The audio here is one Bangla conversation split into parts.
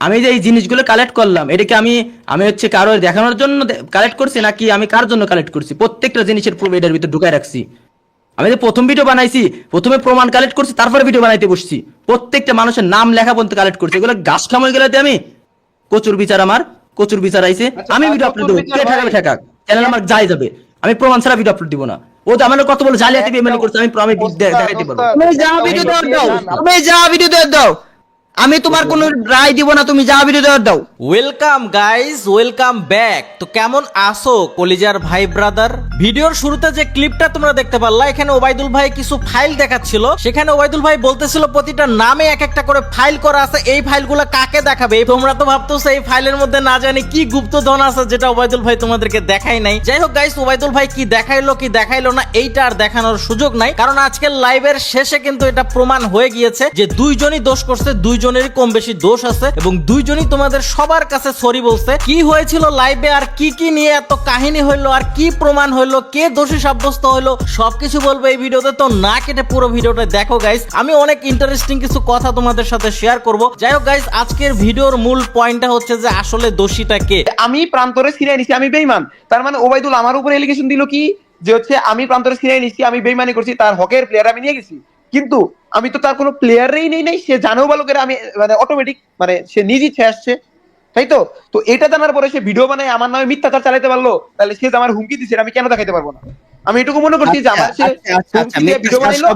আমি যে এই জিনিসগুলো কালেক্ট করলাম এটাকে আমি আমি হচ্ছে কারও দেখানোর জন্য কালেক্ট করছি নাকি আমি কার জন্য কালেক্ট করছি? প্রত্যেকটা জিনিসের প্রুফ এটার ভিতরে ঢুকায় রাখছি। আমি যে প্রথম ভিডিও বানাইছি প্রথমে প্রমাণ কালেক্ট করছি তারপরে ভিডিও বানাইতে বসছি। প্রত্যেকটা মানুষের নাম লেখা পর্যন্ত কালেক্ট করছি। এগুলো গাছ খামই গেলাতে আমি কচুর বিচার আমার কচুর বিচার আইছে। আচ্ছা, আমি ভিডিও আপলোড দেবো। কে ঠেকাবে? ঠেকাক? চ্যানেল আমার যাই যাবে। আমি প্রমাণ ছাড়া ভিডিও আপলোড দিব না। ও তো আমার কত বলে জালিয়াতি পেমেন্ট করছে আমি আমি ওস্তাদ, দেখাইতে পারব। তুমি যা ভিডিও দাও। তুমি যা ভিডিও দাও। আমি তোমার কোনো রায় দিব না, তুমি যা ভিডিও দাও। ওয়েলকাম গাইস ওয়েলকাম ব্যাক তো কেমন আসো কলিজার ভাই ব্রাদার ভিডিওর শুরুতে যে ক্লিপটা তোমরা দেখতে পারলা, এখানে ওবাইদুল ভাই কিছু ফাইল দেখাচ্ছিল। সেখানে ওবাইদুল ভাই বলতেছিল, প্রতিটা নামে এক একটা করে ফাইল করা আছে। এই ফাইলগুলো কাকে দেখাবে? তোমরা তো ভাবতেছো, এই ফাইলের মধ্যে না জানি কি গুপ্তধন আছে, যেটা ওবাইদুল ভাই তোমাদেরকে দেখাই নাই। যাই হোক গাইস ওবাইদুল ভাই কি দেখাইলো কি দেখাইলো না, এইটা আর দেখানোর সুযোগ নাই। কারণ আজকের লাইভের শেষে কিন্তু এটা প্রমাণ হয়ে গিয়েছে যে দুইজনই দোষ করছে দুইজনেরই কম বেশি দোষ আছে এবং দুইজনই তোমাদের সবার কাছে সরি বলছে। কি হয়েছিল লাইভে আর কি কি নিয়ে এত কাহিনী হইল, আর কি প্রমাণ হইল, কে দোষী সাব্যস্ত হইল, সবকিছু বলব এই ভিডিওতে। তো না কেটে পুরো ভিডিওটা দেখো গাইস আমি অনেক ইন্টারেস্টিং কিছু কথা তোমাদের সাথে শেয়ার করব। যাই হোক গাইস আজকের ভিডিওর মূল পয়েন্টটা হচ্ছে যে আসলে দোষীটা কে। আমি প্রান্তরে সিরিয়ায় নিছি, আমি বেইমান তার মানে ওবাইদুল আমার উপর এলিগেশন দিল কি? যে হচ্ছে আমি প্রান্তরে সিরিয়ায় নিছি, আমি বেইমানি করছি, তার হকের প্লেয়ার আমি নিয়ে গেছি। কিন্তু আমি তো তার কোনো প্লেয়ারই নেই নাই। সে জানেও ভালো করে আমি মানে অটোমেটিক মানে সে নিজ ইচ্ছে আসছে। তাই তো? তো এটা জানার পরে সে ভিডিও বানায় আমার নামে মিথ্যাচার চালাতে পারল তাহলে সে আমার হুমকি দিচ্ছে আমি কেন দেখাইতে পারব না? আমি এটুকু মনে করছি যে আমার সে আচ্ছা, আচ্ছা, আচ্ছা, ভিডিও বানাইলো।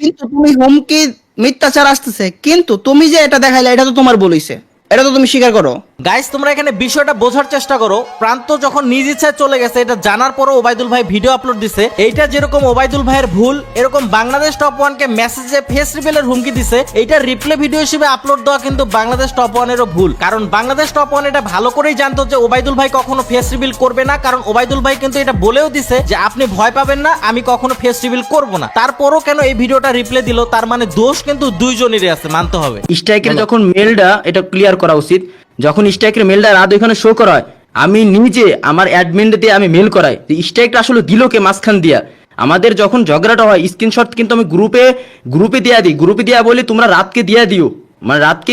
কিন্তু তুমি হুমকি মিথ্যাচার আসতেছে কিন্তু তুমি যে এটা দেখাইলে এটা তো তোমার বলিছে। এটা তো তুমি স্বীকার করো। গাইস তোমরা এখানে বিষয়টা বোঝার চেষ্টা করো। প্রান্ত যখন নিজ ইচ্ছায় চলে গেছে এটা জানার পরও ওবাইদুল ভাই ভিডিও আপলোড দিছে। এইটা যেরকম ওবাইদুল ভাইয়ের ভুল এরকম বাংলাদেশ টপ ওয়ানকে মেসেজে ফেস রিভেলের হুমকি দিছে এইটা রিপ্লে ভিডিও হিসেবে আপলোড দেওয়া কিন্তু বাংলাদেশ টপ ওয়ানেরও ভুল। কারণ বাংলাদেশ টপ ওয়ান এটা ভালো করেই জানতো যে ওবাইদুল ভাই কখনো ফেস রিভিল করবে না কারণ ওবাইদুল ভাই কিন্তু এটা বলেও দিছে যে আপনি ভয় পাবেন না আমি কখনো ফেস রিভিল করব না। তারপরও কেন এই ভিডিওটা রিপ্লে দিল তার মানে দোষ কিন্তু দুইজনেরই আছে মানতে হবে। স্ট্রাইকের যখন মেলটা এটা ক্লিয়ার করা উচিত। যখন স্ট্রাইকের মেলটা রাত ওইখানে শো করা হয়, আমি নিজে আমার অ্যাডমিন দিয়ে আমি মেল করাই। যে স্ট্রাইকটা আসলে দিল কে মাঝখান দিয়া? আমাদের যখন ঝগড়াটা হয় স্ক্রিনশট কিন্তু আমি গ্রুপে গ্রুপে দিয়া দিই। গ্রুপে দিয়া বলি, তোমরা রাতকে দিয়া দিও। মানে রাতকে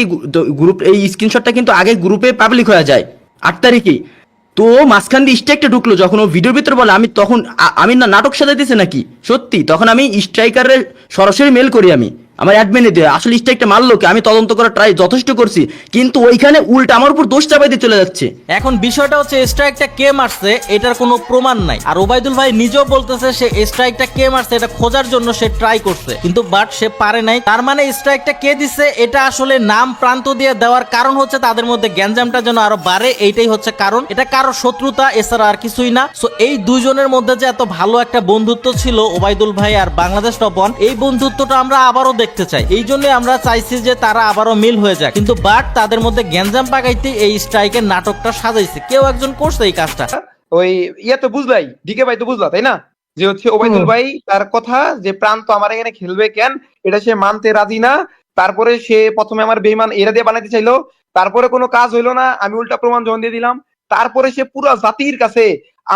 গ্রুপ এই স্ক্রিনশটটা কিন্তু আগে গ্রুপে পাবলিক হয়ে যায়। আট তারিখে। তো ও মাঝখান দিয়ে স্ট্রাইকটা ঢুকলো। যখন ও ভিডিওর ভিতরে বলে, আমি তখন আমি না, নাটক সাজাইতেছে নাকি? সত্যি, তখন আমি স্ট্রাইকারের সরাসরি মেল করি আমি। আমার অ্যাডমিনে দিয়ে। আসলে স্ট্রাইকটা মারলো কি? আমি তদন্ত করার ট্রাই যথেষ্ট করছি, কিন্তু ওইখানে উল্টা আমার উপর দোষ চাপাইতে চলে যাচ্ছে। এখন বিষয়টা হচ্ছে স্ট্রাইকটা কে মারছে এটার কোনো প্রমাণ নাই। আর ওবাইদুল ভাই নিজেও বলতেছে, সে স্ট্রাইকটা কে মারছে এটা খোঁজার জন্য সে ট্রাই করছে। কিন্তু বাট সে পারে নাই। তার মানে স্ট্রাইকটা কে দিছে এটা আসলে নাম প্রান্ত দিয়ে দেওয়ার কারণ হচ্ছে তাদের মধ্যে গ্যাঞ্জামটা যেন আরও বাড়ে, এইটাই হচ্ছে কারণ। এটা কারও শত্রুতা, এছাড়া আর কিছুই না। সো এই দুইজনের মধ্যে যে এত ভালো একটা বন্ধুত্ব ছিল ওবাইদুল ভাই আর বাংলাদেশ টপন এই বন্ধুত্বটা আমরা আবারও দেখতে চাই। এই জন্য আমরা চাইছি যে তারা আবারও মিল হয়ে যাক। কিন্তু বাট তাদের মধ্যে গ্যাঞ্জাম পাকাইতে এই স্ট্রাইকের নাটকটা সাজাইছে। কেউ একজন করছে এই কাজটা। ওই ইয়া তো বুঝলাই ডিকে ভাই তো বুঝলা তাই না? যে হচ্ছে ওবাইদুল ভাই তার কথা যে প্রান্ত আমার এখানে খেলবে কেন এটা সে মানতে রাজি না। তারপরে সে প্রথমে আমার বেইমান এরা দিয়ে বানাইতে চাইলো। তারপরে কোনো কাজ হইল না আমি উল্টা প্রমাণ যখন দিয়ে দিলাম। তারপরে সে পুরা জাতির কাছে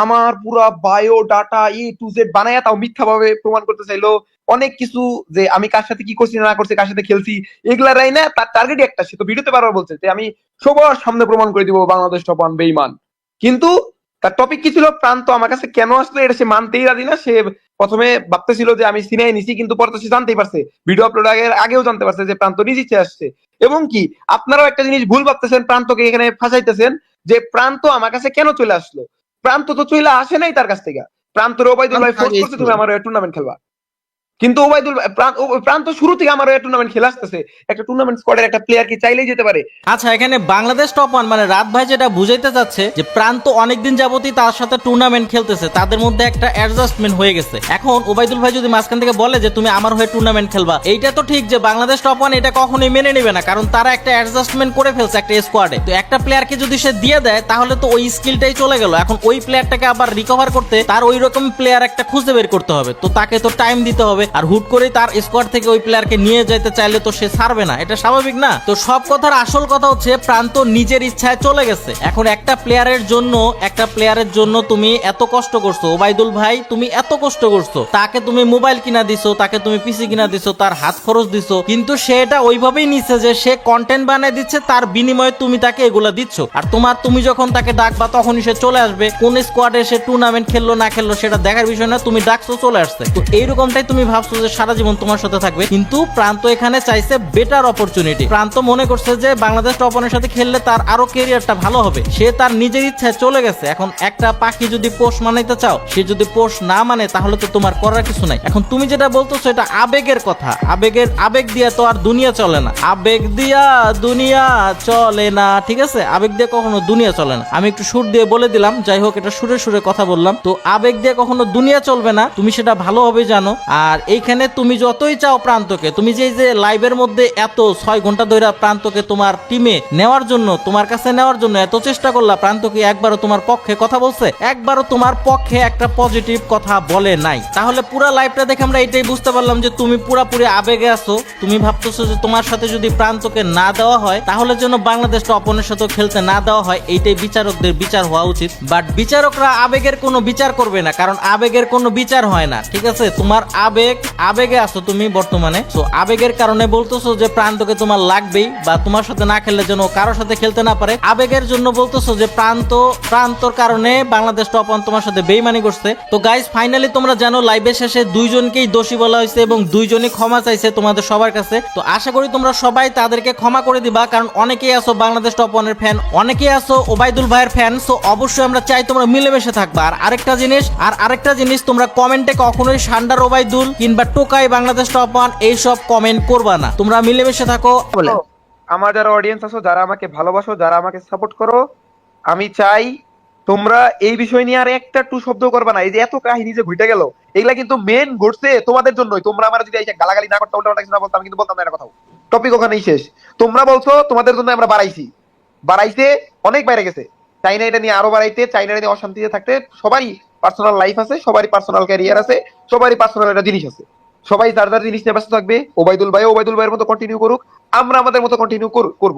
আমার পুরা bio data E to Z বানায়া তাও মিথ্যা ভাবে প্রমাণ করতে চাইলো। অনেক কিছু যে আমি কার সাথে কি করছি না করছি কার সাথে খেলছি এগুলা রাই না তার টার্গেটই একটা সে তো ভিডিওতে বারবার বলছে যে আমি সবার সামনে প্রমাণ করে দিব বাংলাদেশ টপান বেইমান কিন্তু তার টপিক কি ছিল? প্রান্ত আমার কাছে কেন আসলো এটা সে মানতেই রাজি না। সে প্রথমে ভাবতেছিল যে আমি সিনেমায় নিছি কিন্তু পরে তো সে জানতেই পারছে। ভিডিও আপলোড আগে আগেও জানতে পারছে যে প্রান্ত নিজ ইচ্ছে আসছে। এবং কি আপনারাও একটা জিনিস ভুল ভাবতেছেন প্রান্তকে এখানে ফাঁসাইতেছেন যে প্রান্ত আমার কাছে কেন চলে আসলো? প্রান্ত তো চলে আসে নাই তার কাছ থেকে। প্রান্তর ওবাইদুল ভাই ফোর্স করছে তুমি আমার টুর্নামেন্ট খেলবা। কিন্তু ওবাইদুল প্রান্ত শুরু থেকে আমার টুর্নামেন্ট খেলে আসতেছে। একটা টুর্নামেন্ট স্কোয়াডের একটা প্লেয়ার কি চাইলেই যেতে পারে। আচ্ছা এখানে বাংলাদেশ টপ ওয়ান মানে রাত ভাই যেটা বুঝাইতে চাচ্ছে যে প্রান্ত অনেকদিন যাবতই তার সাথে টুর্নামেন্ট খেলতেছে, তাদের মধ্যে একটা অ্যাডজাস্টমেন্ট হয়ে গেছে। এখন ওবাইদুল ভাই যদি মাঝখান থেকে বলে যে তুমি আমার হয়ে টুর্নামেন্ট খেলবা, এইটা তো ঠিক যে বাংলাদেশ টপ ওয়ান এটা কখনোই মেনে নেবে না, কারণ তারা একটা অ্যাডজাস্টমেন্ট করে ফেলছে একটা স্কোয়াডে তো একটা প্লেয়ারকে যদি সে দিয়ে দেয়, তাহলে তো ওই স্কিলটাই চলে গেল। এখন ওই প্লেয়ারটাকে আবার রিকভার করতে তার ওই রকম প্লেয়ার একটা খুঁজে বের করতে হবে। তো তাকে তো টাইম দিতে হবে। আর হুট করে তার স্কোয়াড থেকে ওই প্লেয়ারকে নিয়ে যেতে চাইলে তো সে ছাড়বে না। এটা স্বাভাবিক না? তো সব কথার আসল কথা হচ্ছে প্রান্ত নিজের ইচ্ছায় চলে গেছে। এখন একটা প্লেয়ারের জন্য, একটা প্লেয়ারের জন্য তুমি এত কষ্ট করছ। ওবাইদুল ভাই, তুমি এত কষ্ট করছ। তাকে তুমি মোবাইল কিনা দিছো, তাকে তুমি পিসি কিনা দিছো, তার হাত খরচ দিছো। কিন্তু সে এটা ওইভাবেই নিচ্ছে যে সে কন্টেন্ট বানিয়ে দিচ্ছে, তার বিনিময়ে তুমি তাকে এগুলা দিচ্ছ। আর তোমার তুমি যখন তাকে ডাকবা, তখনই সে চলে আসবে। কোন স্কোয়াডে সে টুর্নামেন্ট খেললো, না খেললো, সেটা দেখার বিষয় না, তুমি ডাকছো, চলে আসছে। তো এইরকমটাই তুমি ভাবছ যে সারা জীবন তোমার সাথে থাকবে, কিন্তু প্রান্ত এখানে চাইছে বেটার অপরচুনিটি প্রান্ত মনে করছে যে বাংলাদেশ টপনের সাথে খেললে তার আরও কেরিয়ারটা ভালো হবে। সে তার নিজের ইচ্ছায় চলে গেছে। এখন একটা পাখি যদি পোষ মানাইতে চাও, সে যদি পোষ না মানে তাহলে তো তোমার করার কিছু নাই। এখন তুমি যেটা বলতেছো, এটা আবেগের কথা। আবেগের আবেগ দিয়ে তো আর দুনিয়া চলে না। আবেগ দিয়া দুনিয়া চলে না, ঠিক আছে? আবেগ দিয়ে কখনো দুনিয়া চলে না। আমি একটু সুর দিয়ে বলে দিলাম, যাই হোক, এটা সুরে সুরে কথা বললাম। তো আবেগ দিয়ে কখনো দুনিয়া চলবে না, তুমি সেটা ভালোভাবে জানো। আর এইখানে তুমি যতই চাও প্রান্তকে, তুমি যে যে লাইভের মধ্যে এত ছয় ঘণ্টা ধরে প্রান্তকে তোমার টিমে নেওয়ার জন্য, তোমার কাছে নেওয়ার জন্য এত চেষ্টা করলা প্রান্ত কি একবারও তোমার পক্ষে কথা বলছে, একবারও তোমার পক্ষে একটা পজিটিভ কথা বলে নাই। তাহলে পুরো লাইভটা দেখে আমরা এটাই বুঝতে পারলাম যে তুমি পুরাপুরি আবেগে আছো, তুমি ভাবতেছো যে তোমার সাথে যদি প্রান্তকে না দেওয়া হয়, তাহলে যেন বাংলাদেশটা টপনের সাথে খেলতে না দেওয়া হয়, এইটাই বিচারকদের বিচার হওয়া উচিত। বাট বিচারকরা আবেগের কোনো বিচার করবে না, কারণ আবেগের কোনো বিচার হয় না, ঠিক আছে? তোমার আবেগ আবেগে আছো তুমি বর্তমানে। তো আবেগের কারণে বলতেছো যে প্রান্তকে তোমার লাগবেই বা তোমার সাথে না খেললে যেন কারোর সাথে খেলতে না পারে। আবেগের জন্য বলতেছো যে প্রান্ত, প্রান্তর কারণে বাংলাদেশ টপ ওয়ান তোমার সাথে বেইমানি করছে। তো গাইস ফাইনালি তোমরা জানো লাইভের শেষে দুইজনকেই দোষী বলা হয়েছে এবং দুইজনই ক্ষমা চাইছে তোমাদের সবার কাছে। তো আশা করি তোমরা সবাই তাদেরকে ক্ষমা করে দিবা, কারণ অনেকেই আছো বাংলাদেশ টপ ওয়ানের ফ্যান অনেকেই আছো ওবাইদুল ভাইয়ের ফ্যান সো অবশ্যই আমরা চাই তোমরা মিলেমিশে থাকবা। আর আরেকটা জিনিস, আর আরেকটা জিনিস তোমরা কমেন্টে কখনোই সান্ডার ওবাইদুল কিংবা টোকাই বাংলাদেশ টপ ওয়ান এইসব কমেন্ট করবা না। তোমরা মিলেমিশে থাকো। বলে। আমার যারা অডিয়েন্স আছো যারা আমাকে ভালোবাসো যারা আমাকে সাপোর্ট করো আমি চাই তোমরা এই বিষয় নিয়ে আর একটা টু শব্দ করবে না। এই যে এত কাহিনী যে ঘুটে গেল এগুলা কিন্তু মেন ঘটছে তোমাদের জন্যই। তোমরা আমার যদি গালাগালি না করতে উল্টা কিছু না বলতাম কিন্তু বলতাম না এটা কথাও। টপিক ওখানেই শেষ। তোমরা বলছো তোমাদের জন্য আমরা বাড়াইছি। বাড়াইতে অনেক বাইরে গেছে। চাইনা এটা নিয়ে আরও বাড়াইতে চাইনা এটা নিয়ে অশান্তিতে থাকতে সবারই পার্সোনাল লাইফ আছে, সবারই পার্সোনাল ক্যারিয়ার আছে, সবারই পার্সোনাল একটা জিনিস আছে। সবাই যার যার জিনিস নিয়ে ব্যস্ত থাকবে ওবাইদুল ভাই ওবাইদুল ভাইয়ের মতো কন্টিনিউ করুক, আমরা আমাদের মতো কন্টিনিউ করব।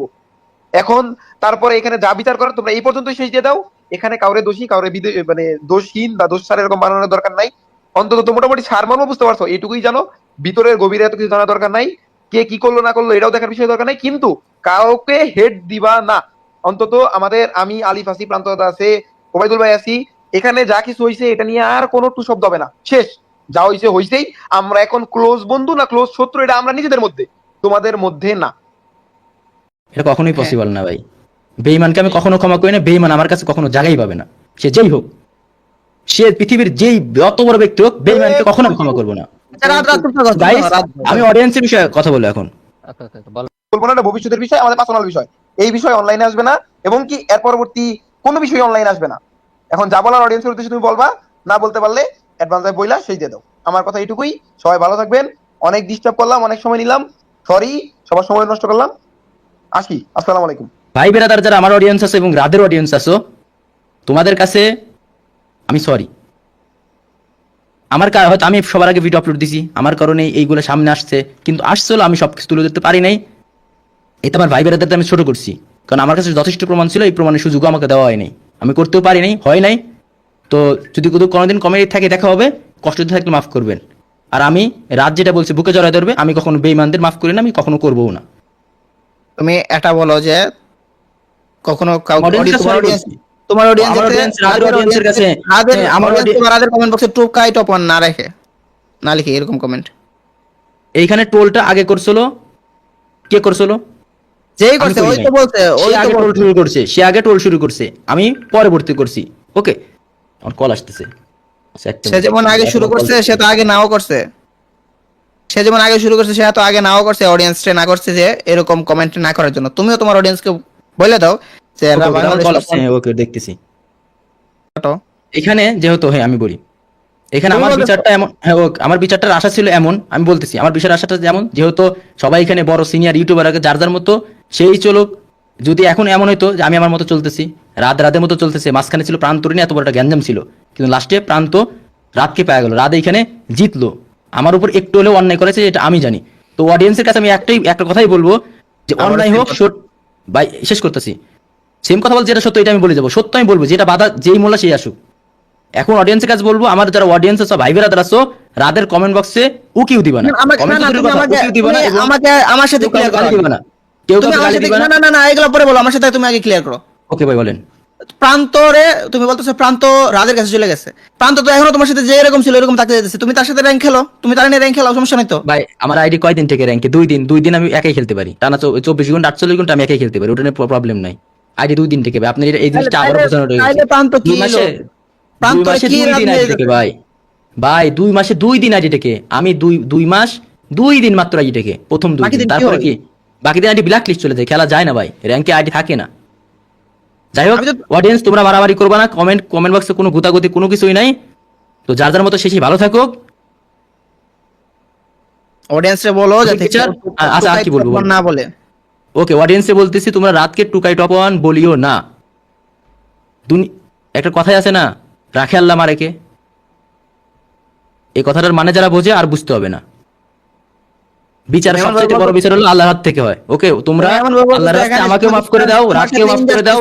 এখন তারপরে এখানে যা বিচার করার, তোমরা এই পর্যন্তই শেষ দিয়ে দাও। এখানে কাউরে দোষী, কাউরে মানে দোষহীন বা দোষ ছাড়া এরকম বানানোর দরকার নাই। অন্তত তো মোটামুটি সার মর্ম বুঝতে পারছ এটুকুই জানো। ভিতরের গভীরে এত কিছু জানার দরকার নাই। কে কি করল, না করল, এটাও দেখার বিষয় দরকার নাই। কিন্তু কাউকে হেড দিবা না। অন্তত আমাদের আমি আলিফ আসি প্রান্ত আছে ওবাইদুল ভাই আছি এখানে যা কিছু হয়েছে এটা নিয়ে আর কোনো টু শব্দ হবে না। শেষ। যা হয়েছে হয়েছেই আমরা এখন ক্লোজ বন্ধু না ক্লোজ শত্রু এটা আমরা নিজেদের মধ্যে। তোমাদের মধ্যে না। এটা কখনোই পসিবল না ভাই। বেইমানকে আমি কখনো ক্ষমা করি না বেইমান আমার কাছে কখনো জায়গাই পাবে না। সে যেই হোক। সে পৃথিবীর যেই অত বড় ব্যক্তি হোক বেইমানকে কখনো আমি ক্ষমা করব না। আচ্ছা। আমি অডিয়েন্সের বিষয়ে কথা বলব এখন। বলব না ভবিষ্যতের বিষয় আমাদের পার্সোনাল বিষয়। এই বিষয় অনলাইনে আসবে না এবং কি এর পরবর্তী কোনো বিষয় অনলাইনে আসবে না। এখন যা বলার অডিয়েন্সের উদ্দেশ্যে তুমি বলবা, না বলতে পারলে অ্যাডভান্স বইলা সেই দিয়ে দাও। আমার কথা এটুকুই সবাই ভালো থাকবেন, অনেক ডিস্টার্ব করলাম, অনেক সময় নিলাম সরি সবার সময় নষ্ট করলাম। আসি, আসসালামু আলাইকুম। ভাই বেরাদার যারা আমার অডিয়েন্স আছে এবং রাদের অডিয়েন্স আছো, তোমাদের কাছে আমি সরি আমার হয়তো আমি সবার আগে ভিডিও আপলোড দিছি, আমার কারণে এইগুলো সামনে আসছে, কিন্তু আসছিল আমি সব কিছু তুলে ধরতে পারি নাই। এটা আমার ভাই বেরাদারদের আমি ছোট করছি, কারণ আমার কাছে যথেষ্ট প্রমাণ ছিল, এই প্রমাণের সুযোগও আমাকে দেওয়া হয়নি আমি করতেও পারি নাই হয় নাই। তো যদি কোনো কোনোদিন কমেডি থাকে দেখা হবে কষ্ট থাকলে মাফ করবেন। আর আমি রাত যেটা বলছি বুকে জড়াই ধরবে আমি কখনো বেইমানদের মাফ করি না আমি কখনো করব না। তুমি এটা বলো যে কখনো তোমার audience কাছে, হ্যাঁ, আমার রাদের কমেন্ট বক্সে টুকাই টপন না রেখে। না লিখে এরকম কমেন্ট এইখানে টোলটা আগে করছিল। কে করছিল? যেই করছে করি ওই তো বলছে ওই সে আগে টোল শুরু করছে সে আগে টোল শুরু করছে। আমি পরবর্তী করছি। ওকে? আমার কল আসতেছে। সে যেমন আগে শুরু করছে সে তো আগে নাও করছে। সে যেমন আগে শুরু করছে সে তো আগে নাও করছে অডিয়েন্স না করছে যে এরকম কমেন্ট না করার জন্য। তুমিও তোমার অডিয়েন্সকে বলে দাও যে এরা বাংলাদেশ ওকে দেখতেছি। এখানে যেহেতু হ্যাঁ আমি বলি। এখানে আমার বিচারটা এমন হ্যাঁ আমার বিচারটার আশা ছিল এমন আমি বলতেছি আমার বিচার আশাটা যেমন যেহেতু সবাই এখানে বড় সিনিয়র ইউটিউবার আগে যার যার মতো সেই চলুক। যদি এখন এমন হইতো যে আমি আমার মতো চলতেছি রাত রাতের মতো চলতেছে মাঝখানে ছিল প্রান্তরিনী এত বড় একটা গ্যাঞ্জাম ছিল। কিন্তু লাস্টে প্রান্ত রাতকে পাওয়া গেল রাত এইখানে জিতলো। আমার উপর একটু হলেও অন্যায় করেছে এটা আমি জানি। তো অডিয়েন্সের কাছে আমি একটাই একটা কথাই বলব যে অন্যায় হোক ভাই শেষ করতেছি। সেম কথা বলছে যেটা সত্য এটা আমি বলে যাব। সত্য আমি বলব যেটা বাধা যেই মোল্লা সেই আসুক। এখন অডিয়েন্সের কাছে বলব আমার যারা অডিয়েন্স আছে ভাই বেরাদার আছো রাদের কমেন্ট বক্সে দিবা না। আমাকে তো কথা, আমাকে দিবা না আমাকে আমার সাথে ক্লিয়ার করো। গালি দিবা না। কেউ কাউকে গালি দিবা না। না না না এগুলো পরে বলো আমার সাথে তুমি আগে ক্লিয়ার করো। ওকে ভাই বলেন। প্রান্তরে তুমি বলতেছো প্রান্ত রাজের কাছে চলে গেছে। প্রান্ত তো এখনও তোমার সাথে যে এরকম ছিল এরকম থাকতে যেতেছে তুমি তার সাথে র্যাঙ্ক খেলো। তুমি তার নিয়ে র্যাঙ্ক খেলো সমস্যা নেই তো? ভাই আমার আইডি কয়দিন থেকে র্যাঙ্কে দুই দিন। দুই দিন আমি একাই খেলতে পারি। টানা চব্বিশ ঘণ্টা আটচল্লিশ ঘণ্টা আমি একাই খেলতে পারি। ওটা নিয়ে প্রবলেম নাই। আইডি দুই দিন থেকে। আপনি এই জিনিসটা আবার বোঝানো রয়ে কি? ভাই। ভাই দুই মাসে দুই দিন আইডি থেকে। আমি দুই দুই মাস দুই দিন মাত্র আইডি থেকে প্রথম দুই দিন। তারপরে কি? বাকি দিন আইডি ব্ল্যাক লিস্ট চলে যায় খেলা যায় না ভাই। র্যাঙ্কে আইডি থাকে না। যাই হোক অডিয়েন্স তোমরা মারামারি করবে না। কমেন্ট কমেন্ট বক্সে কোনো গুতাগুতি কোনো কিছুই নাই। তো যার যার মতো শেষই ভালো থাকুক। অডিয়েন্সে বলো যাতে আচ্ছা, আর কি বলব, না বলে। ওকে অডিয়েন্সে বলতেছি তোমরা রাতকে টুকাই টপ ওয়ান বলিও না। একটা কথাই আছে না? রাখে আল্লাহ মারেকে। এই কথাটার মানে যারা বোঝে আর বুঝতে হবে না। বিচার সবচেয়ে বড় বিচার হলো আল্লাহর হাত থেকে হয়। ওকে তোমরা আল্লাহর রাস্তায় আমাকেও মাফ করে দাও রাতকেও মাফ করে দাও।